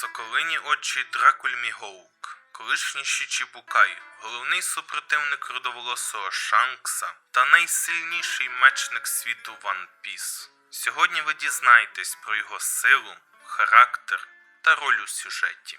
Соколині очі Дракуль Мігоук, колишній Шічібукай, головний супротивник родоволосого Шанкса та найсильніший мечник світу Ван Піс. Сьогодні ви дізнаєтесь про його силу, характер та роль у сюжеті.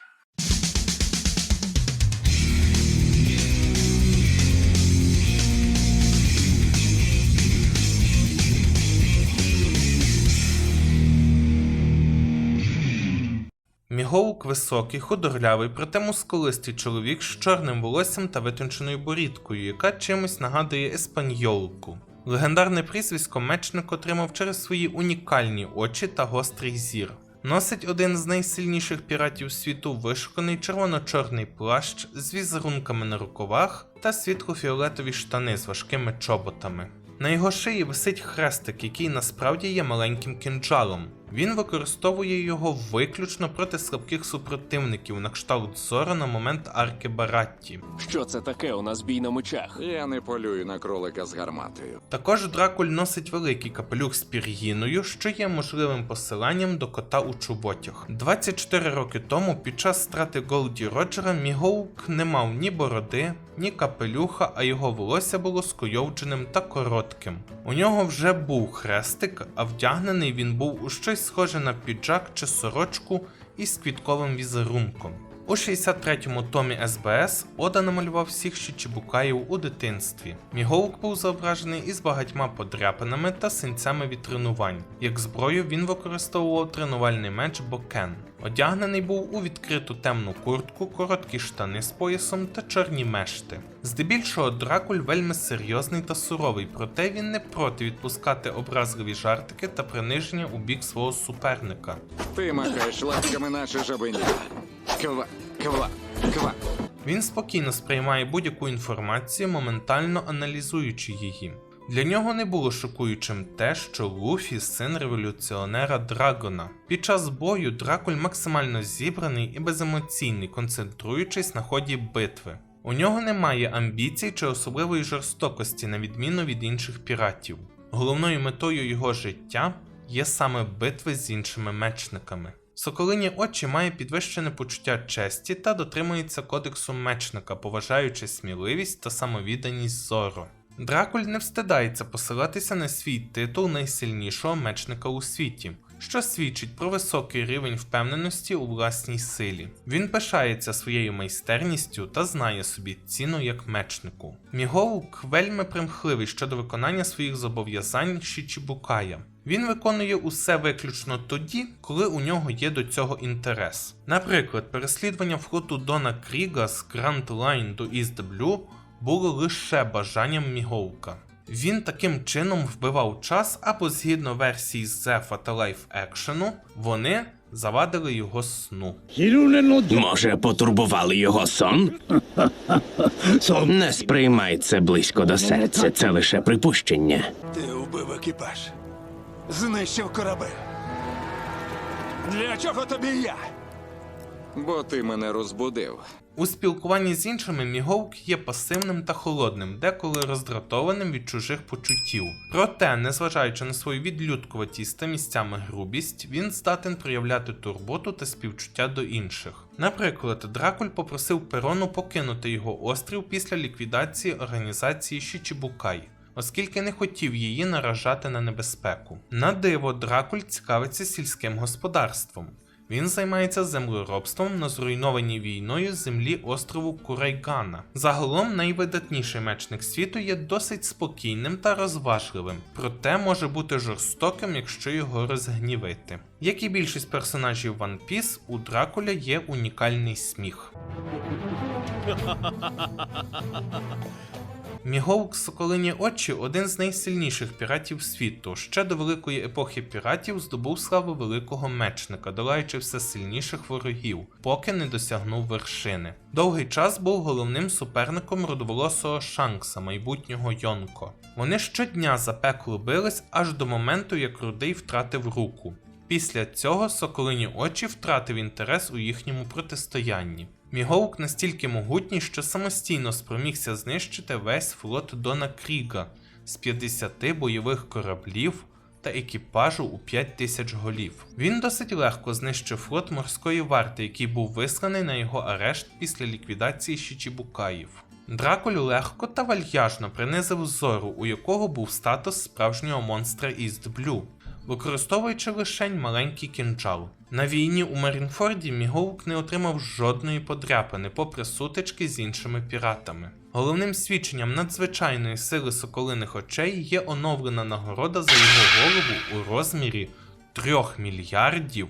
Мігоук високий, худорлявий, проте мускулистий чоловік з чорним волоссям та витонченою борідкою, яка чимось нагадує еспаньолку. Легендарне прізвисько мечник отримав через свої унікальні очі та гострий зір. Носить один з найсильніших піратів світу вишуканий червоно-чорний плащ з візерунками на рукавах та світло-фіолетові штани з важкими чоботами. На його шиї висить хрестик, який насправді є маленьким кинджалом. Він використовує його виключно проти слабких супротивників на кшталт Зора на момент арки Баратті. Що це таке у нас бій на мечах? Я не полюю на кролика з гарматою. Також Дракуль носить великий капелюх з пір'їною, що є можливим посиланням до кота у чоботях. 24 роки тому, під час страти Голді Роджера, Мігоук не мав ні бороди, ні капелюха, а його волосся було скойовдженим та коротким. У нього вже був хрестик, а вдягнений він був у щось схоже на піджак чи сорочку із квітковим візерунком. У 63-му томі СБС Ода намалював всіх Шічібукаїв у дитинстві. Мігоук був зображений із багатьма подряпинами та синцями від тренувань. Як зброю він використовував тренувальний меч Бокен. Одягнений був у відкриту темну куртку, короткі штани з поясом та чорні мешти. Здебільшого Дракуль вельми серйозний та суровий, проте він не проти відпускати образливі жартики та приниження у бік свого суперника. Ти махаєш лапками, наче жабиня. Ква, ква, ква. Він спокійно сприймає будь-яку інформацію, моментально аналізуючи її. Для нього не було шокуючим те, що Луфі син революціонера Драгона. Під час бою Дракуль максимально зібраний і беземоційний, концентруючись на ході битви. У нього немає амбіцій чи особливої жорстокості, на відміну від інших піратів. Головною метою його життя є саме битви з іншими мечниками. Соколині очі має підвищене почуття честі та дотримується кодексу мечника, поважаючи сміливість та самовідданість зору. Дракуль не встидається посилатися на свій титул найсильнішого мечника у світі, що свідчить про високий рівень впевненості у власній силі. Він пишається своєю майстерністю та знає собі ціну як мечнику. Мігоук вельми примхливий щодо виконання своїх зобов'язань Шічібукая. Він виконує усе виключно тоді, коли у нього є до цього інтерес. Наприклад, переслідування флоту Дона Кріга з Grand Line до East Blue було лише бажанням Мігоука. Він таким чином вбивав час, або згідно версії Зефа та лайф екшену, вони завадили його сну. Може, потурбували його сон? Не сприймай це близько до серця, це лише припущення. Ти вбив екіпаж. Знищив корабель. Для чого тобі я? Бо ти мене розбудив. У спілкуванні з іншими Мігоук є пасивним та холодним, деколи роздратованим від чужих почуттів. Проте, незважаючи на свою відлюдкуватість та місцями грубість, він здатен проявляти турботу та співчуття до інших. Наприклад, Дракуль попросив Перону покинути його острів після ліквідації організації Шічібукай. Оскільки не хотів її наражати на небезпеку. На диво, Дракуль цікавиться сільським господарством. Він займається землеробством на зруйнованій війною землі острову Курайгана. Загалом найвидатніший мечник світу є досить спокійним та розважливим, проте може бути жорстоким, якщо його розгнівити. Як і більшість персонажів One Piece, у Дракуля є унікальний сміх. Мігоук Соколині Очі один з найсильніших піратів світу. Ще до великої епохи піратів здобув славу великого мечника, долаючи все сильніших ворогів, поки не досягнув вершини. Довгий час був головним суперником родоволосого Шанкса, майбутнього Йонко. Вони щодня запекло бились аж до моменту, як рудий втратив руку. Після цього Соколині очі втратив інтерес у їхньому протистоянні. Мігоук настільки могутній, що самостійно спромігся знищити весь флот Дона Кріга з 50 бойових кораблів, та екіпажу у 5 тисяч голів. Він досить легко знищив флот морської варти, який був висланий на його арешт після ліквідації Шічібукаїв. Дракуль легко та вальяжно принизив зору, у якого був статус справжнього монстра Іст Блю, використовуючи лишень маленький кінджал. На війні у Марінфорді Міголк не отримав жодної подряпини, попри сутички з іншими піратами. Головним свідченням надзвичайної сили соколиних очей є оновлена нагорода за його голову у розмірі 3 мільярдів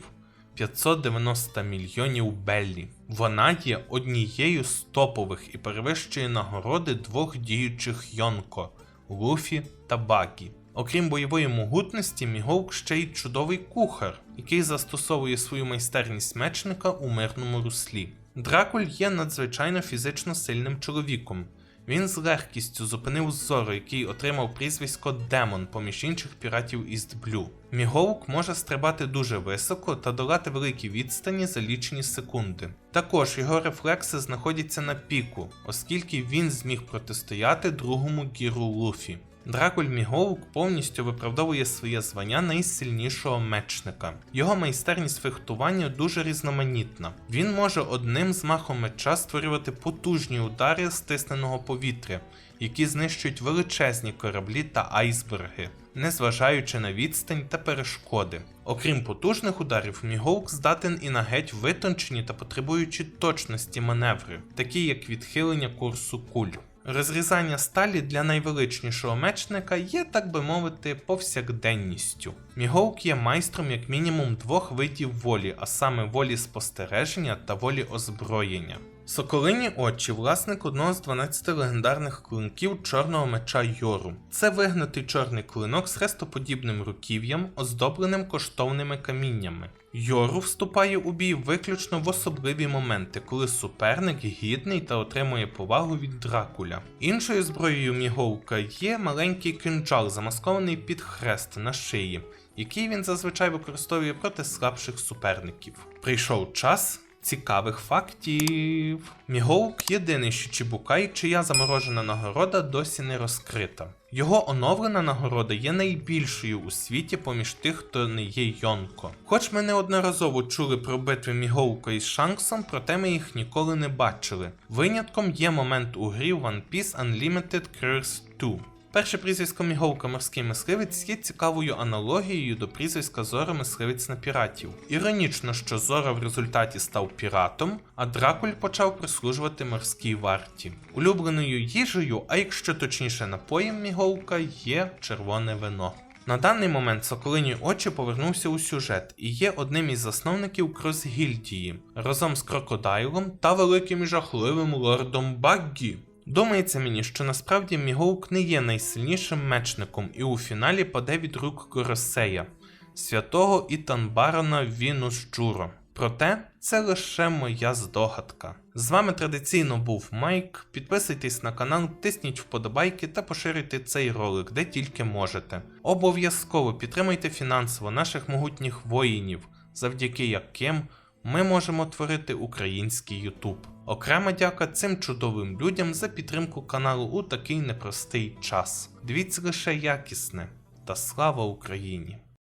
590 мільйонів беллі. Вона є однією з топових і перевищує нагороди двох діючих Йонко Луфі та Багі. Окрім бойової могутності, Міголк ще й чудовий кухар, який застосовує свою майстерність мечника у мирному руслі. Дракуль є надзвичайно фізично сильним чоловіком. Він з легкістю зупинив Зоро, який отримав прізвисько Демон поміж інших піратів Іст Блю. Міголк може стрибати дуже високо та долати великі відстані за лічені секунди. Також його рефлекси знаходяться на піку, оскільки він зміг протистояти другому гіру Луфі. Дракуль Міголк повністю виправдовує своє звання найсильнішого мечника. Його майстерність фехтування дуже різноманітна. Він може одним змахом меча створювати потужні удари стисненого повітря, які знищують величезні кораблі та айсберги, незважаючи на відстань та перешкоди. Окрім потужних ударів, Міголк здатен і на геть витончені та потребуючі точності маневри, такі як відхилення курсу куль. Розрізання сталі для найвеличнішого мечника є, так би мовити, повсякденністю. Мігоук є майстром як мінімум двох видів волі, а саме волі спостереження та волі озброєння. Соколині очі власник одного з 12 легендарних клинків чорного меча Йору. Це вигнутий чорний клинок з хрестоподібним руків'ям, оздобленим коштовними каміннями. Йору вступає у бій виключно в особливі моменти, коли суперник гідний та отримує повагу від Дракуля. Іншою зброєю Міголка є маленький кинджал, замаскований під хрест на шиї, який він зазвичай використовує проти слабших суперників. Прийшов час. Цікавих фактів. Міголк єдиний Шічібукай, чия заморожена нагорода досі не розкрита. Його оновлена нагорода є найбільшою у світі поміж тих, хто не є Йонко. Хоч ми неодноразово чули про битви Міголка із Шанксом, проте ми їх ніколи не бачили. Винятком є момент у грі One Piece Unlimited Curse 2. Перше прізвисько Міголка морський мисливець є цікавою аналогією до прізвиська Зора мисливець на піратів. Іронічно, що Зора в результаті став піратом, а Дракуль почав прислужувати морській варті. Улюбленою їжею, а якщо точніше напоєм Міголка, є червоне вино. На даний момент Соколині очі повернувся у сюжет і є одним із засновників Кросгільдії разом з Крокодайлом та великим і жахливим лордом Баггі. Думається мені, що насправді Міголк не є найсильнішим мечником і у фіналі паде від рук Коросея, святого Ітанбарона Вінус Джуро. Проте це лише моя здогадка. З вами традиційно був Майк. Підписуйтесь на канал, тисніть вподобайки та поширюйте цей ролик, де тільки можете. Обов'язково підтримуйте фінансово наших могутніх воїнів, завдяки яким ми можемо творити український Ютуб. Окрема дяка цим чудовим людям за підтримку каналу у такий непростий час. Дивіться лише якісне та слава Україні!